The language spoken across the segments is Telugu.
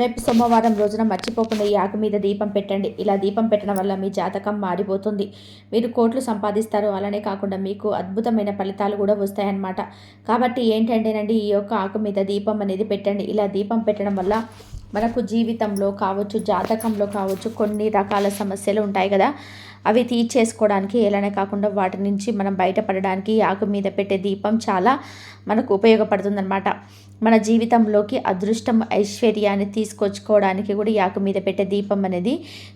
రేపు సోమవారం రోజున మర్చిపోకుండా ఈ ఆకు మీద దీపం పెట్టండి. ఇలా దీపం పెట్టడం వల్ల మీ జాతకం మారిపోతుంది. మీరు కోట్లు సంపాదిస్తారు. అలానే కాకుండా మీకు అద్భుతమైన ఫలితాలు కూడా వస్తాయన్నమాట. కాబట్టి ఏంటంటేనండి ఈ యొక్క ఆకు మీద దీపం అనేది పెట్టండి. ఇలా దీపం పెట్టడం వల్ల మనకు జీవితంలో కావచ్చు జాతకంలో కావచ్చు కొన్ని రకాల సమస్యలు ఉంటాయి కదా. అవి తీర్చేసుకోవడానికి ఎలానే కాకుండా వాటి నుంచి మనం బయటపడడానికి ఆకు మీద పెట్టే దీపం చాలా మనకు ఉపయోగపడుతుందన్నమాట. మన జీవితంలోకి అదృష్టం ఐశ్వర్యాన్ని తీసుకొచ్చుకోవడానికి కూడా యాకు ఆకు మీద పెట్టే దీపం అనేది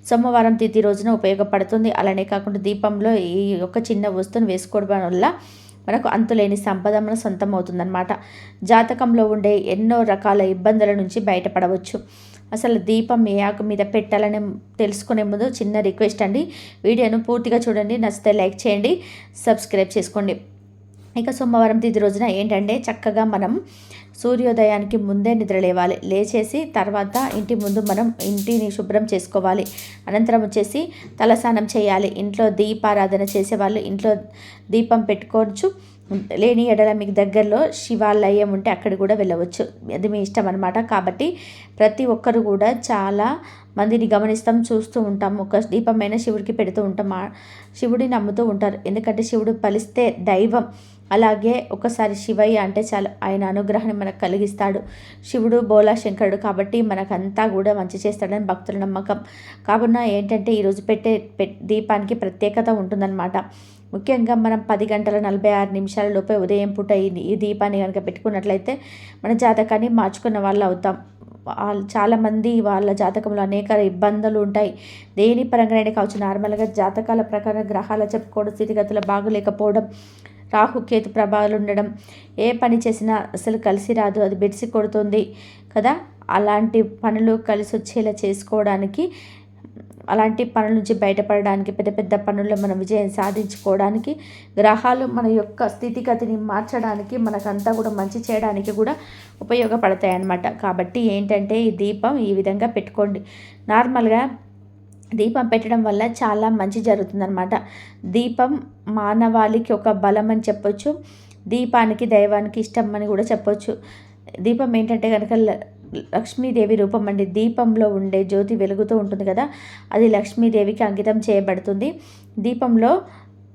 సోమవారం తిథి రోజున ఉపయోగపడుతుంది. అలానే కాకుండా దీపంలో ఈ యొక్క చిన్న వస్తువును వేసుకోవడం వల్ల మనకు అంతులేని సంపద మన సొంతం అవుతుందన్నమాట. జాతకంలో ఉండే ఎన్నో రకాల ఇబ్బందుల నుంచి బయటపడవచ్చు. అసలు దీపం ఏ ఆకు మీద పెట్టాలని తెలుసుకునే ముందు చిన్న రిక్వెస్ట్ అండి. వీడియోను పూర్తిగా చూడండి నచ్చితే లైక్ చేయండి సబ్స్క్రైబ్ చేసుకోండి. ఇక సోమవారం తిది రోజున ఏంటంటే చక్కగా మనం సూర్యోదయానికి ముందే నిద్ర లేవాలి. లేచేసి తర్వాత ఇంటి ముందు మనం ఇంటిని శుభ్రం చేసుకోవాలి. అనంతరం వచ్చేసి తలస్నానం చేయాలి. ఇంట్లో దీపారాధన చేసేవాళ్ళు ఇంట్లో దీపం పెట్టుకోవచ్చు. లేని ఎడల మీకు దగ్గరలో శివాలయం ఉంటే అక్కడ కూడా వెళ్ళవచ్చు. అది మీ ఇష్టం అనమాట కాబట్టి ప్రతి ఒక్కరు కూడా చాలా మందిని గమనిస్తాం చూస్తూ ఉంటాం. ఒక దీపమైన శివుడికి పెడుతూ ఉంటాం. శివుడిని నమ్ముతూ ఉంటారు. ఎందుకంటే శివుడు పలిస్తే దైవం. అలాగే ఒకసారి శివయ్య అంటే చాలా ఆయన అనుగ్రహాన్ని మనకు కలిగిస్తాడు. శివుడు బోలా శంకరుడు కాబట్టి మనకంతా కూడా మంచి చేస్తాడని భక్తుల నమ్మకం. కాకుండా ఏంటంటే ఈరోజు పెట్టే దీపానికి ప్రత్యేకత ఉంటుందన్నమాట. ముఖ్యంగా మనం పది గంటల నలభై ఆరు నిమిషాల లోపే ఉదయం పూట ఈ దీపాన్ని కనుక పెట్టుకున్నట్లయితే మన జాతకాన్ని మార్చుకున్న వాళ్ళు అవుతాం. చాలామంది వాళ్ళ జాతకంలో అనేక ఇబ్బందులు ఉంటాయి. దేని పరంగానే కావచ్చు. నార్మల్గా జాతకాల ప్రకారం గ్రహాల చెప్పుకోవడం స్థితిగతులు బాగలేకపోవడం రాహుకేతు ప్రభావాలు ఉండడం ఏ పని చేసినా అసలు కలిసి రాదు. అది బెడిసి కొడుతుంది కదా. అలాంటి పనులు కలిసి వచ్చేలా చేసుకోవడానికి అలాంటి పనుల నుంచి బయటపడడానికి పెద్ద పెద్ద పనుల్లో మనం విజయం సాధించుకోవడానికి గ్రహాలు మన యొక్క స్థితిగతిని మార్చడానికి మనకంతా కూడా మంచి చేయడానికి కూడా ఉపయోగపడతాయి అన్నమాట కాబట్టి ఏంటంటే ఈ దీపం ఈ విధంగా పెట్టుకోండి. నార్మల్గా దీపం పెట్టడం వల్ల చాలా మంచి జరుగుతుందనమాట దీపం మానవాళికి ఒక బలం అని చెప్పొచ్చు దీపానికి దైవానికి ఇష్టం అని కూడా చెప్పొచ్చు. దీపం ఏంటంటే కనుక లక్ష్మీదేవి రూపం అండి దీపంలో ఉండే జ్యోతి వెలుగుతూ ఉంటుంది కదా అది లక్ష్మీదేవికి అంకితం చేయబడుతుంది. దీపంలో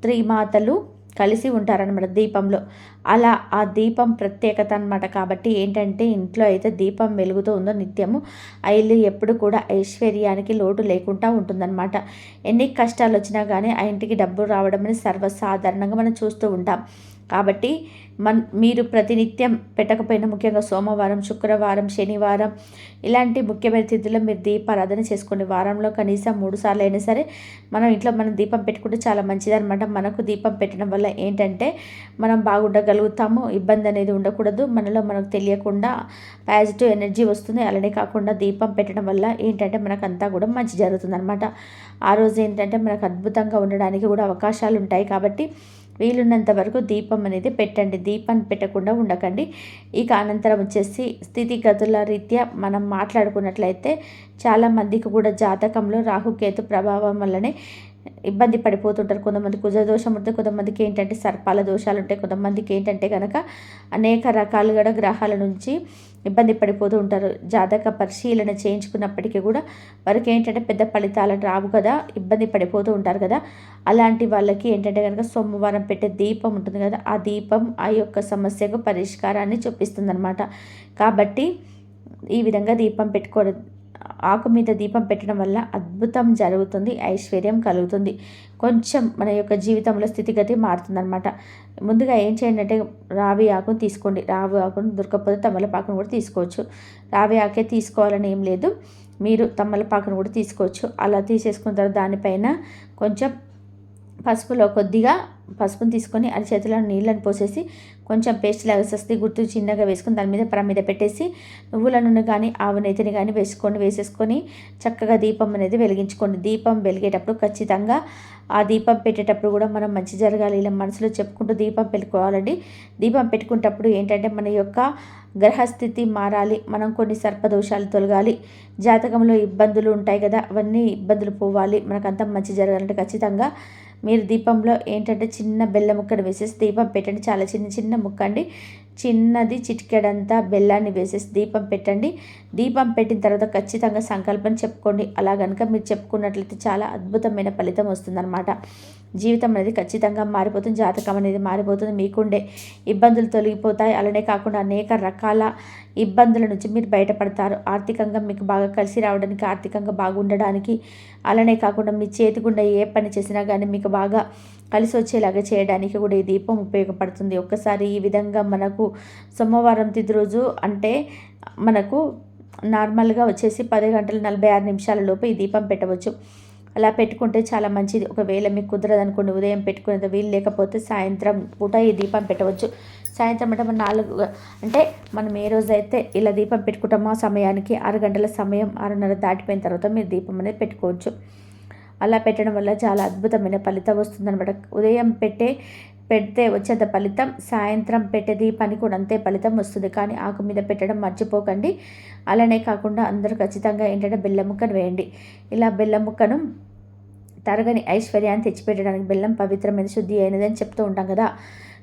త్రిమాతలు కలిసి ఉంటారనమాట దీపంలో. అలా ఆ దీపం ప్రత్యేకత అనమాట కాబట్టి ఏంటంటే ఇంట్లో అయితే దీపం వెలుగుతూ ఉందో నిత్యము ఆ ఇల్లు ఎప్పుడు కూడా ఐశ్వర్యానికి లోటు లేకుండా ఉంటుందన్నమాట. ఎన్ని కష్టాలు వచ్చినా కానీ ఆ ఇంటికి డబ్బు రావడం అనేది సర్వసాధారణంగా మనం చూస్తూ ఉంటాం. కాబట్టి మన్ మీరు ప్రతినిత్యం పెట్టకపోయినా ముఖ్యంగా సోమవారం శుక్రవారం శనివారం ఇలాంటి ముఖ్యమైన తిథుల్లో మీరు దీపారాధన చేసుకోండి. వారంలో కనీసం మూడు సార్లు అయినా సరే మనం ఇంట్లో మనం దీపం పెట్టుకుంటే చాలా మంచిదనమాట మనకు దీపం పెట్టడం వల్ల ఏంటంటే మనం బాగుండగలుగుతాము. ఇబ్బంది అనేది ఉండకూడదు. మనలో మనకు తెలియకుండా పాజిటివ్ ఎనర్జీ వస్తుంది. అలానే కాకుండా దీపం పెట్టడం వల్ల ఏంటంటే మనకు అంతా కూడా మంచి జరుగుతుంది అనమాట ఆ రోజు ఏంటంటే మనకు అద్భుతంగా ఉండడానికి కూడా అవకాశాలు ఉంటాయి కాబట్టి వీలున్నంత వరకు దీపం అనేది పెట్టండి. దీపాన్ని పెట్టకుండా ఉండకండి. ఇక అనంతరం వచ్చేసి స్థితిగతుల రీత్యా మనం మాట్లాడుకున్నట్లయితే చాలామందికి కూడా జాతకంలో రాహుకేతు ప్రభావం వల్లనే ఇబ్బంది పడిపోతుంటారు. కొంతమంది కుజదోషం ఉంటే కొంతమందికి ఏంటంటే సర్పాల దోషాలు ఉంటాయి కొంతమందికి ఏంటంటే కనుక అనేక రకాలుగా గ్రహాల నుంచి ఇబ్బంది పడిపోతూ ఉంటారు. జాతక పరిశీలన చేయించుకున్నప్పటికీ కూడా వారికి ఏంటంటే పెద్ద ఫలితాలు రావు కదా ఇబ్బంది పడిపోతూ ఉంటారు కదా. అలాంటి వాళ్ళకి ఏంటంటే కనుక సోమవారం పెట్టే దీపం ఉంటుంది కదా ఆ దీపం ఆ యొక్క సమస్యకు పరిష్కారాన్ని చూపిస్తుంది అనమాట కాబట్టి ఈ విధంగా దీపం పెట్టుకోవడం ఆకు మీద దీపం పెట్టడం వల్ల అద్భుతం జరుగుతుంది ఐశ్వర్యం కలుగుతుంది. కొంచెం మన యొక్క జీవితంలో స్థితిగతి మారుతుందనమాట ముందుగా ఏం చేయండి అంటే రావి ఆకును తీసుకోండి. రావి ఆకును దొరకకపోతే తమలపాకును కూడా తీసుకోవచ్చు. రావి ఆకే తీసుకోవాలని ఏం లేదు. మీరు తమలపాకును కూడా తీసుకోవచ్చు. అలా తీసేసుకున్న తర్వాత దానిపైన కొంచెం పసుపులో కొద్దిగా పసుపుని తీసుకొని అరిచేతిలో నీళ్ళని పోసేసి కొంచెం పేస్ట్ లాగా సస్తి గుర్తు చిన్నగా వేసుకొని దాని మీద ప్ర మీద పెట్టేసి నువ్వుల నూనె కానీ ఆవు నెయ్యిని కానీ వేసుకొని వేసేసుకొని చక్కగా దీపం అనేది వెలిగించుకోండి. దీపం వెలిగేటప్పుడు ఖచ్చితంగా ఆ దీపం పెట్టేటప్పుడు కూడా మనం మంచి జరగాలి. ఇలా మనసులో చెప్పుకుంటూ దీపం పెట్టుకోవాలండి. దీపం పెట్టుకునేటప్పుడు ఏంటంటే మన యొక్క గ్రహస్థితి మారాలి. మనం కొన్ని సర్పదోషాలు తొలగాలి. జాతకంలో ఇబ్బందులు ఉంటాయి కదా అవన్నీ ఇబ్బందులు పోవాలి. మనకంతా మంచి జరగాలంటే ఖచ్చితంగా మీరు దీపంలో ఏంటంటే చిన్న బెల్ల ముక్కను వేసేసి దీపం పెట్టండి. చాలా చిన్న చిన్న ముక్క అండి చిన్నది చిటికెడంతా బెల్లాన్ని వేసేసి దీపం పెట్టండి. దీపం పెట్టిన తర్వాత ఖచ్చితంగా సంకల్పం చెప్పుకోండి. అలా కనుక మీరు చెప్పుకున్నట్లయితే చాలా అద్భుతమైన ఫలితం వస్తుందన్నమాట. జీవితం అనేది ఖచ్చితంగా మారిపోతుంది. జాతకం అనేది మారిపోతుంది. మీకుండే ఇబ్బందులు తొలగిపోతాయి. అలానే కాకుండా అనేక రకాల ఇబ్బందుల నుంచి మీరు బయటపడతారు. ఆర్థికంగా మీకు బాగా కలిసి రావడానికి ఆర్థికంగా బాగుండడానికి. అలానే కాకుండా మీ చేతికుండా ఏ పని చేసినా కానీ మీకు బాగా కలిసి వచ్చేలాగా చేయడానికి కూడా ఈ దీపం ఉపయోగపడుతుంది. ఒక్కసారి ఈ విధంగా మనకు సోమవారం తిది రోజు అంటే మనకు నార్మల్గా వచ్చేసి పది గంటల నలభై ఆరు నిమిషాల లోపు ఈ దీపం పెట్టవచ్చు. అలా పెట్టుకుంటే చాలా మంచిది. ఒకవేళ మీకు కుదరదు అనుకోండి ఉదయం పెట్టుకునేది వీలు లేకపోతే సాయంత్రం పూట ఈ దీపం పెట్టవచ్చు. సాయంత్రం అంటే మనం నాలుగు అంటే మనం ఏ రోజైతే ఇలా దీపం పెట్టుకుంటామో సమయానికి ఆరు గంటల సమయం ఆరున్నర దాటిపోయిన తర్వాత మీరు దీపం అనేది పెట్టుకోవచ్చు. అలా పెట్టడం వల్ల చాలా అద్భుతమైన ఫలితం వస్తుందన్నమాట. ఉదయం పెట్టే పెడితే వచ్చేంత ఫలితం సాయంత్రం పెట్టేది పని కూడా అంతే ఫలితం వస్తుంది. కానీ ఆకు మీద పెట్టడం మర్చిపోకండి. అలానే కాకుండా అందరూ ఖచ్చితంగా ఏంటంటే బెల్లం ముక్కను వేయండి. ఇలా బెల్లం ముక్కను తరగని ఐశ్వర్యాన్ని తెచ్చిపెట్టడానికి బెల్లం పవిత్రమైన శుద్ధి అయినది అని చెప్తూ ఉంటాం కదా.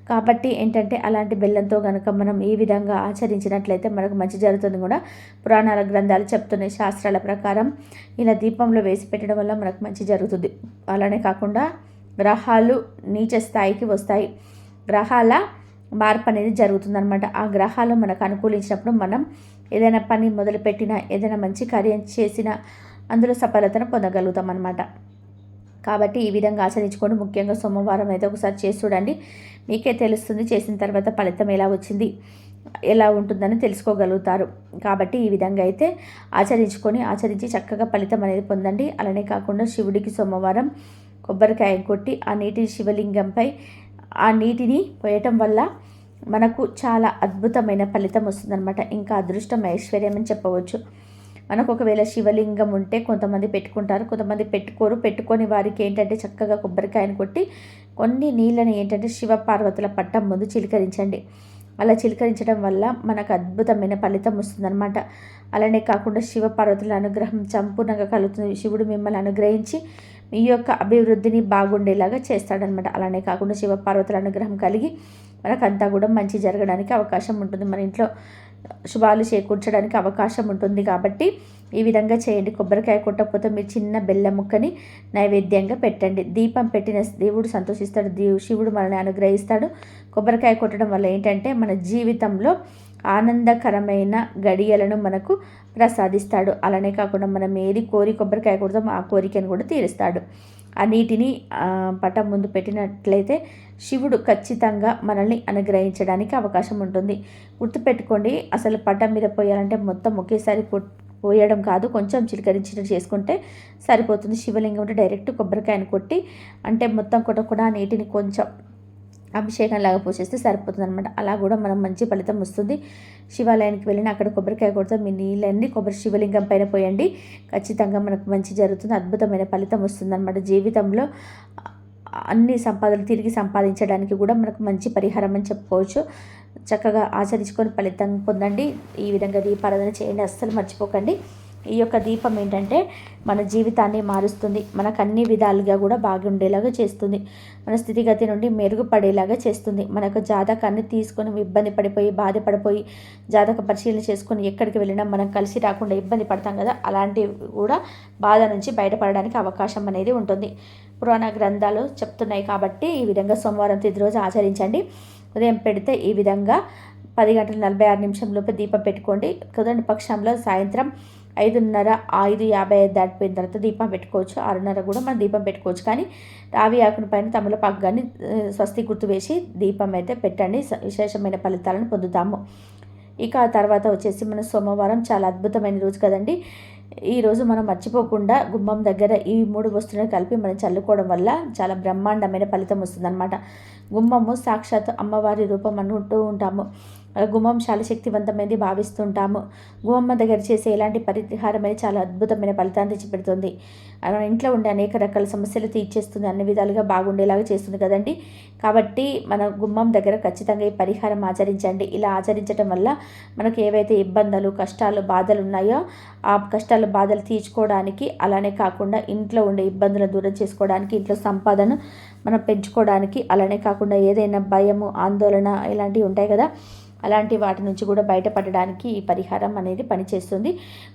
కాబట్టి ఏంటంటే అలాంటి బెల్లంతో కనుక మనం ఈ విధంగా ఆచరించినట్లయితే మనకు మంచి జరుగుతుంది కూడా. పురాణాల గ్రంథాలు చెప్తున్నాయి శాస్త్రాల ప్రకారం ఇలా దీపంలో వేసి పెట్టడం వల్ల మనకు మంచి జరుగుతుంది. అలానే కాకుండా గ్రహాలు నీచ స్థాయికి వస్తాయి. గ్రహాల మార్పు అనేది జరుగుతుందనమాట ఆ గ్రహాలు మనకు అనుకూలించినప్పుడు మనం ఏదైనా పని మొదలుపెట్టినా ఏదైనా మంచి కార్యం చేసినా అందులో సఫలతను పొందగలుగుతాం అనమాట కాబట్టి ఈ విధంగా ఆచరించుకోండి ముఖ్యంగా సోమవారం అయితే ఒకసారి చేసి చూడండి. మీకే తెలుస్తుంది చేసిన తర్వాత ఫలితం ఎలా వచ్చింది ఎలా ఉంటుందని తెలుసుకోగలుగుతారు. కాబట్టి ఈ విధంగా అయితే ఆచరించుకొని ఆచరించి చక్కగా ఫలితం అనేది పొందండి. అలానే కాకుండా శివుడికి సోమవారం కొబ్బరికాయ కొట్టి ఆ నీటిని శివలింగంపై ఆ నీటిని పోయటం వల్ల మనకు చాలా అద్భుతమైన ఫలితం వస్తుందన్నమాట. ఇంకా అదృష్టం ఐశ్వర్యం అని చెప్పవచ్చు. మనకు ఒకవేళ శివలింగం ఉంటే కొంతమంది పెట్టుకుంటారు కొంతమంది పెట్టుకోరు. పెట్టుకొని వారికి ఏంటంటే చక్కగా కొబ్బరికాయను కొట్టి కొన్ని నీళ్ళని ఏంటంటే శివ పార్వతుల పట్టం ముందు చిలకరించండి. అలా చిలకరించడం వల్ల మనకు అద్భుతమైన ఫలితం వస్తుందన్నమాట. అలానే కాకుండా శివ పార్వతుల అనుగ్రహం సంపూర్ణంగా కలుగుతుంది. శివుడు మిమ్మల్ని అనుగ్రహించి మీ యొక్క అభివృద్ధిని బాగుండేలాగా చేస్తాడనమాట అలానే కాకుండా శివ పార్వతుల అనుగ్రహం కలిగి మనకంతా కూడా మంచి జరగడానికి అవకాశం ఉంటుంది. మన ఇంట్లో శుభాలు చేకూర్చడానికి అవకాశం ఉంటుంది కాబట్టి ఈ విధంగా చేయండి. కొబ్బరికాయ కొట్టకపోతే మీరు చిన్న బెల్లం ముక్కని నైవేద్యంగా పెట్టండి. దీపం పెట్టిన దేవుడు సంతోషిస్తాడు. దేవు శివుడు మనల్ని అనుగ్రహిస్తాడు. కొబ్బరికాయ కొట్టడం వల్ల ఏంటంటే మన జీవితంలో ఆనందకరమైన గడియలను మనకు ప్రసాదిస్తాడు. అలానే కాకుండా మనం ఏది కోరి కొబ్బరికాయ కొడతాం ఆ కోరికను కూడా తీరుస్తాడు. ఆ నీటిని పటం ముందు పెట్టినట్లయితే శివుడు ఖచ్చితంగా మనల్ని అనుగ్రహించడానికి అవకాశం ఉంటుంది. గుర్తుపెట్టుకోండి అసలు పటం మీద పోయాలంటే మొత్తం ఒకేసారి పోయడం కాదు కొంచెం చిలకరించినట్టు చేసుకుంటే సరిపోతుంది. శివలింగం అంటే డైరెక్ట్ కొబ్బరికాయను కొట్టి అంటే మొత్తం కొట్టకుండా నీటిని కొంచెం అభిషేకం లాగా పోసేస్తే సరిపోతుంది అనమాట అలా కూడా మనం మంచి ఫలితం వస్తుంది. శివాలయానికి వెళ్ళిన అక్కడ కొబ్బరికాయ కొడితే. మీ నీళ్ళన్నీ కొబ్బరి శివలింగం పైన పోయండి. ఖచ్చితంగా మనకు మంచి జరుగుతుంది. అద్భుతమైన ఫలితం వస్తుంది అనమాట జీవితంలో అన్ని సంపాదనలు తిరిగి సంపాదించడానికి కూడా మనకు మంచి పరిహారం అని చెప్పుకోవచ్చు. చక్కగా ఆచరించుకొని ఫలితం పొందండి. ఈ విధంగా దీపారాధన చేయండి. అస్సలు మర్చిపోకండి. ఈ యొక్క దీపం ఏంటంటే మన జీవితాన్ని మారుస్తుంది. మనకు అన్ని విధాలుగా కూడా బాగుండేలాగా చేస్తుంది. మన స్థితిగతి నుండి మెరుగుపడేలాగా చేస్తుంది. మనకు జాతకాన్ని తీసుకొని ఇబ్బంది పడిపోయి బాధపడిపోయి జాతక పరిశీలన చేసుకొని ఎక్కడికి వెళ్ళినా మనం కలిసి రాకుండా ఇబ్బంది పడతాం కదా? అలాంటివి కూడా బాధ నుంచి బయటపడడానికి అవకాశం అనేది ఉంటుంది. పురాణ గ్రంథాలు చెప్తున్నాయి కాబట్టి ఈ విధంగా సోమవారం తిది రోజు ఆచరించండి. ఉదయం పెడితే ఈ విధంగా పది గంటల నలభై ఆరు నిమిషంలోపు దీపం పెట్టుకోండి. కుదరని పక్షంలో సాయంత్రం ఐదున్నర ఐదు యాభై ఐదు దాటిపోయిన తర్వాత దీపం పెట్టుకోవచ్చు. ఆరున్నర కూడా మనం దీపం పెట్టుకోవచ్చు. కానీ రావి ఆకుని పైన తమలపాకు కానీ స్వస్తి గుర్తు వేసి దీపం అయితే పెట్టండి. విశేషమైన ఫలితాలను పొందుతాము. ఇక ఆ తర్వాత వచ్చేసి మన సోమవారం చాలా అద్భుతమైన రోజు కదండి. ఈరోజు మనం మర్చిపోకుండా గుమ్మం దగ్గర ఈ మూడు వస్తువులను కలిపి మనం చల్లుకోవడం వల్ల చాలా బ్రహ్మాండమైన ఫలితం వస్తుందన్నమాట. గుమ్మము సాక్షాత్ అమ్మవారి రూపం అనుకుంటూ ఉంటాము. గుమ్మం చాలా శక్తివంతమైనది భావిస్తుంటాము. గుమ్మమ్మ దగ్గర చేసే ఎలాంటి పరిహారం అనేది చాలా అద్భుతమైన ఫలితాన్ని తెచ్చిపెడుతుంది. మన ఇంట్లో ఉండే అనేక రకాల సమస్యలు తీర్చేస్తుంది. అన్ని విధాలుగా బాగుండేలాగా చేస్తుంది కదండి. కాబట్టి మన గుమ్మం దగ్గర ఖచ్చితంగా ఈ పరిహారం ఆచరించండి. ఇలా ఆచరించడం వల్ల మనకు ఏవైతే ఇబ్బందులు కష్టాలు బాధలు ఉన్నాయో ఆ కష్టాలు బాధలు తీర్చుకోవడానికి అలానే కాకుండా ఇంట్లో ఉండే ఇబ్బందులను దూరం చేసుకోవడానికి ఇంట్లో సంపాదన మనం పెంచుకోవడానికి అలానే కాకుండా ఏదైనా భయము ఆందోళన ఇలాంటివి ఉంటాయి కదా. అలాంటి వాటి నుంచి కూడా బయటపడడానికి ఈ పరిహారం అనేది పనిచేస్తుంది.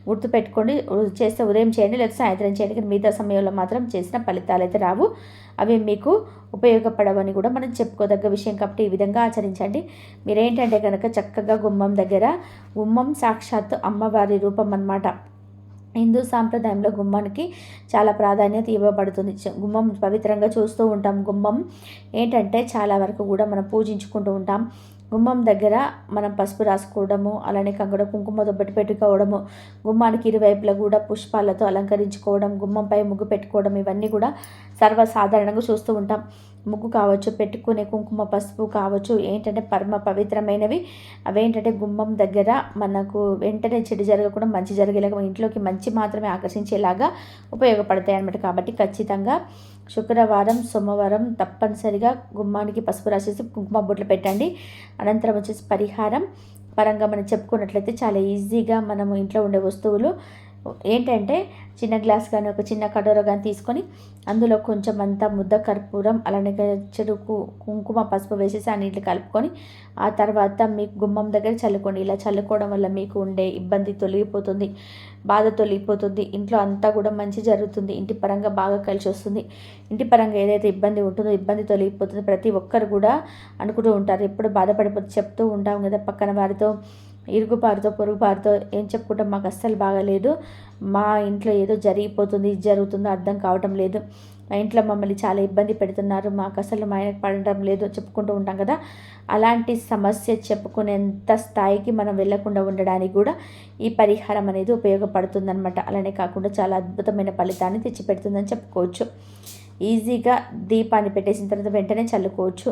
గుర్తుపెట్టుకోండి చేస్తే ఉదయం చేయండి లేదా సాయంత్రం చేయండి కానీ మిగతా సమయంలో మాత్రం చేసిన ఫలితాలు అయితే రావు. అవి మీకు ఉపయోగపడవని కూడా మనం చెప్పుకోదగ్గ విషయం కాబట్టి ఈ విధంగా ఆచరించండి. మీరేంటంటే కనుక చక్కగా గుమ్మం దగ్గర గుమ్మం సాక్షాత్తు అమ్మవారి రూపం అన్నమాట. హిందూ సాంప్రదాయంలో గుమ్మానికి చాలా ప్రాధాన్యత ఇవ్వబడుతుంది. గుమ్మం పవిత్రంగా చూస్తూ ఉంటాం. గుమ్మం ఏంటంటే చాలా వరకు కూడా మనం పూజించుకుంటూ ఉంటాం. గుమ్మం దగ్గర మనం పసుపు రాసుకోవడము అలానే కంగడ కుంకుమ దొబ్బటి పెట్టుకోవడము గుమ్మానికి ఇరువైపులా కూడా పుష్పాలతో అలంకరించుకోవడం గుమ్మంపై ముగ్గు పెట్టుకోవడం ఇవన్నీ కూడా సర్వసాధారణంగా చూస్తూ ఉంటాం. ముగ్గు కావచ్చు పెట్టుకునే కుంకుమ పసుపు కావచ్చు ఏంటంటే పరమ పవిత్రమైనవి. అవేంటంటే గుమ్మం దగ్గర మనకు వెంటనే చెడు జరగకుండా మంచి జరిగేలాగా ఇంట్లోకి మంచి మాత్రమే ఆకర్షించేలాగా ఉపయోగపడతాయి అన్నమాట కాబట్టి ఖచ్చితంగా శుక్రవారం సోమవారం తప్పనిసరిగా గుమ్మానికి పసుపు రాసేసి కుంకుమ బొట్లు పెట్టండి. అనంతరం వచ్చేసి పరిహారం. పరంగా మనం చెప్పుకున్నట్లయితే చాలా ఈజీగా మనము ఇంట్లో ఉండే వస్తువులు ఏంటంటే చిన్న గ్లాస్ కానీ ఒక చిన్న కటోర కానీ తీసుకొని అందులో కొంచెం అంతా ముద్ద కర్పూరం అలానే చెరుకు కుంకుమ పసుపు వేసేసి ఆ నీళ్ళు కలుపుకొని ఆ తర్వాత మీకు గుమ్మం దగ్గర చల్లుకోండి. ఇలా చల్లుకోవడం వల్ల మీకు ఉండే ఇబ్బంది తొలగిపోతుంది బాధ తొలగిపోతుంది. ఇంట్లో అంతా కూడా మంచి జరుగుతుంది. ఇంటి పరంగా బాగా కలిసి వస్తుంది. ఇంటి పరంగా ఏదైతే ఇబ్బంది ఉంటుందో ఇబ్బంది తొలగిపోతుంది. ప్రతి ఒక్కరు కూడా అనుకుంటూ ఉంటారు. ఎప్పుడు బాధపడిపోతే చెప్తూ ఉంటాం కదా పక్కన వారితో ఇరుగుపారుతో పొరుగుపారుతో ఏం చెప్పుకుంటాం? మాకు అస్సలు బాగాలేదు. మా ఇంట్లో ఏదో జరిగిపోతుంది ఇది జరుగుతుందో అర్థం కావటం లేదు. మా ఇంట్లో మమ్మల్ని చాలా ఇబ్బంది పెడుతున్నారు. మాకు అసలు మా పడటం లేదు చెప్పుకుంటూ ఉంటాం కదా. అలాంటి సమస్య చెప్పుకునేంత స్థాయికి మనం వెళ్ళకుండా ఉండడానికి కూడా ఈ పరిహారం అనేది ఉపయోగపడుతుందన్నమాట. అలానే కాకుండా చాలా అద్భుతమైన ఫలితాన్ని తెచ్చిపెడుతుందని చెప్పుకోవచ్చు. ఈజీగా దీపాన్ని పెట్టేసిన తర్వాత వెంటనే చల్లుకోవచ్చు.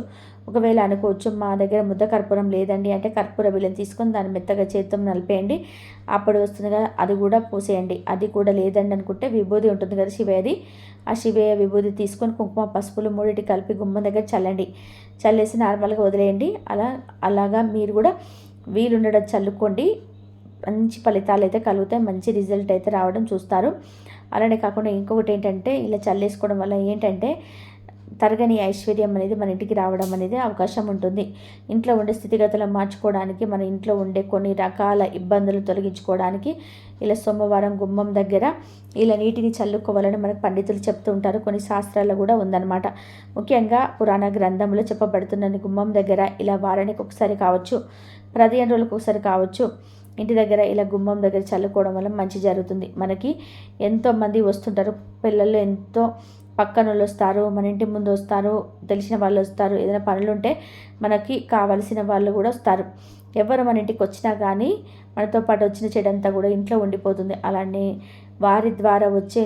ఒకవేళ అనుకోవచ్చు మా దగ్గర ముద్ద కర్పూరం లేదండి అంటే కర్పూర బిల్లని తీసుకొని దాన్ని మెత్తగా చేత్తో నలిపేయండి. అప్పుడు వస్తుంది కదా అది కూడా పూసేయండి. అది కూడా లేదండి అనుకుంటే విభూది ఉంటుంది కదా శివయ్యది. ఆ శివయ్య విభూది తీసుకొని కుంకుమ పసుపులు మూడిటి కలిపి గుమ్మం దగ్గర చల్లండి. చల్లేసి నార్మల్గా వదిలేయండి. అలా అలాగా మీరు కూడా వీలుండడం చల్లుకోండి. మంచి ఫలితాలు అయితే కలుగుతాయి. మంచి రిజల్ట్ అయితే రావడం చూస్తారు. అలానే కాకుండా ఇంకొకటి ఏంటంటే ఇలా చల్లేసుకోవడం వల్ల ఏంటంటే తరగని ఐశ్వర్యం అనేది మన ఇంటికి రావడం అనేది అవకాశం ఉంటుంది. ఇంట్లో ఉండే స్థితిగతులను మార్చుకోవడానికి మన ఇంట్లో ఉండే కొన్ని రకాల ఇబ్బందులు తొలగించుకోవడానికి ఇలా సోమవారం గుమ్మం దగ్గర ఇలా నీటిని చల్లుకోవాలని మనకు పండితులు చెప్తూ ఉంటారు. కొన్ని శాస్త్రాల్లో కూడా ఉందన్నమాట. ముఖ్యంగా పురాణ గ్రంథంలో చెప్పబడుతున్న గుమ్మం దగ్గర ఇలా వారానికి ఒకసారి కావచ్చు పదిహేను రోజులకు ఒకసారి కావచ్చు. ఇంటి దగ్గర ఇలా గుమ్మం దగ్గర చల్లుకోవడం వల్ల మంచి జరుగుతుంది. మనకి ఎంతోమంది వస్తుంటారు. పిల్లలు ఎంతో పక్కన వాళ్ళు వస్తారు. మన ఇంటి ముందు వస్తారు. తెలిసిన వాళ్ళు వస్తారు. ఏదైనా పనులు ఉంటే మనకి కావలసిన వాళ్ళు కూడా వస్తారు. ఎవరు మన ఇంటికి వచ్చినా కానీ మనతో పాటు వచ్చిన చెడంతా కూడా ఇంట్లో ఉండిపోతుంది. అలానే వారి ద్వారా వచ్చే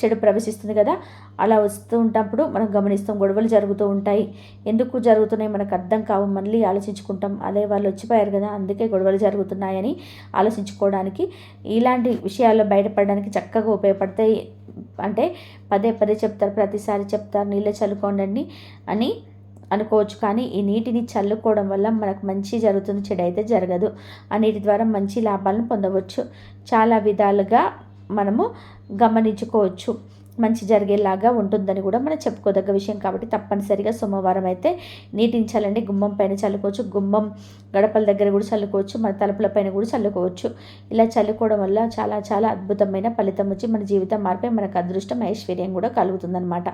చెడు ప్రవేశిస్తుంది కదా? అలా వస్తూ ఉంటప్పుడు మనం గమనిస్తాం గొడవలు జరుగుతూ ఉంటాయి. ఎందుకు జరుగుతున్నాయి? మనకు అర్థం కావు. మళ్ళీ ఆలోచించుకుంటాం. అదే వాళ్ళు వచ్చిపోయారు కదా అందుకే గొడవలు జరుగుతున్నాయని ఆలోచించుకోవడానికి. ఇలాంటి విషయాల్లో బయటపడడానికి చక్కగా ఉపయోగపడతాయి. అంటే పదే పదే చెప్తారు ప్రతిసారి చెప్తారు నీళ్ళే చల్లుకోండి అని అనుకోవచ్చు. కానీ ఈ నీటిని చల్లుకోవడం వల్ల మనకు మంచి జరుగుతుంది చెడు అయితే జరగదు. ఆ నీటి ద్వారా మంచి లాభాలను పొందవచ్చు. చాలా విధాలుగా మనము గమనించుకోవచ్చు. మంచి జరిగేలాగా ఉంటుందని కూడా మనం చెప్పుకోదగ్గ విషయం కాబట్టి తప్పనిసరిగా సోమవారం అయితే నీటిని చల్లండి గుమ్మం పైన చల్లుకోవచ్చు. గుమ్మం గడపల దగ్గర కూడా చల్లుకోవచ్చు. మన తలుపుల పైన కూడా చల్లుకోవచ్చు. ఇలా చల్లుకోవడం వల్ల చాలా చాలా అద్భుతమైన ఫలితం వచ్చి మన జీవితం మారిపోయి మనకు అదృష్టం ఐశ్వర్యం కూడా కలుగుతుందన్నమాట.